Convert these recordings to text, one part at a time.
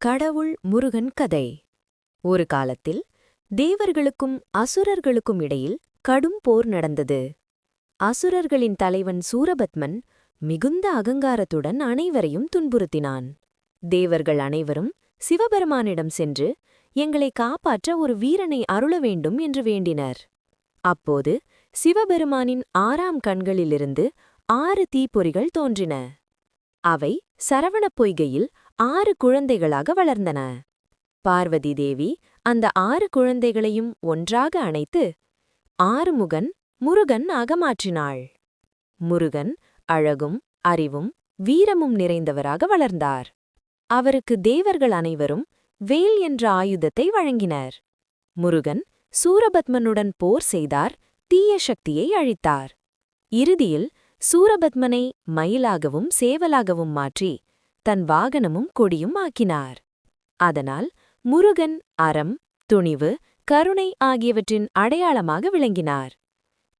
கடவுள் முருகன் கதை. ஒரு காலத்தில் தேவர்களுக்கும் அசுரர்களுக்கும் இடையில் கடும் போர் நடந்தது. அசுரர்களின் தலைவன் சூரபத்மன் மிகுந்த அகங்காரத்துடன் அனைவரையும் துன்புறுத்தினான். தேவர்கள் அனைவரும் சிவபெருமானிடம் சென்று எங்களை காப்பாற்ற ஒரு வீரனை அருள வேண்டும் என்று வேண்டினர். அப்போது சிவபெருமானின் ஆறாம் கண்களிலிருந்து ஆறு தீப்பொறிகள் தோன்றின. அவை சரவணப் பொய்கையில் ஆறு குழந்தைகளாக வளர்ந்தன. பார்வதி தேவி அந்த ஆறு குழந்தைகளையும் ஒன்றாக அணைத்து ஆறுமுகன் முருகன் ஆக மாற்றினாள். முருகன் அழகும் அறிவும் வீரமும் நிறைந்தவராக வளர்ந்தார். அவருக்கு தேவர்கள் அனைவரும் வேல் என்ற ஆயுதத்தை வழங்கினர். முருகன் சூரபத்மனுடன் போர் செய்தார் தீய சக்தியை அழித்தார். இறுதியில் சூரபத்மனை மயிலாகவும் சேவலாகவும் மாற்றி தன் வாகனமும் கொடியும் ஆக்கினார். அதனால் முருகன் அறம் துணிவு கருணை ஆகியவற்றின் அடையாளமாக விளங்கினார்.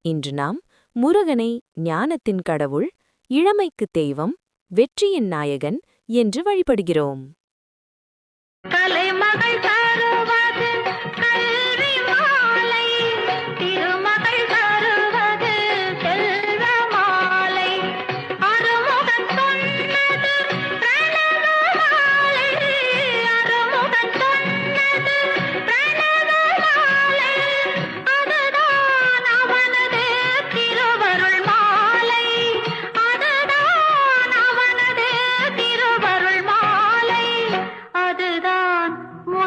இன்று நாம் முருகனை ஞானத்தின் கடவுள் இளமைக்குத் தெய்வம் வெற்றியின் நாயகன் என்று வழிபடுகிறோம்.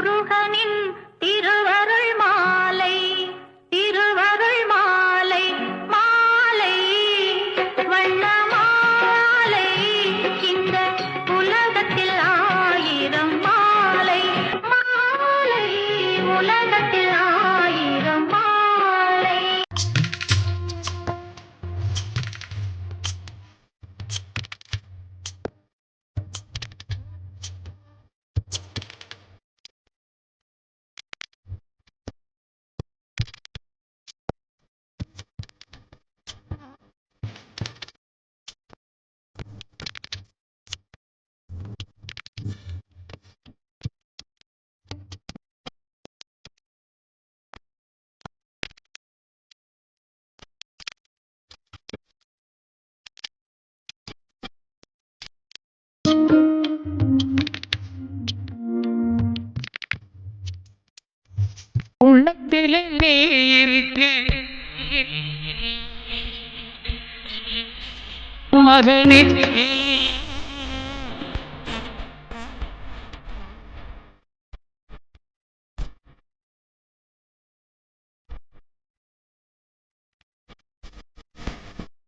ಗುರುಹ உள்ளத்திலே நீ இருக்கு. மகனே.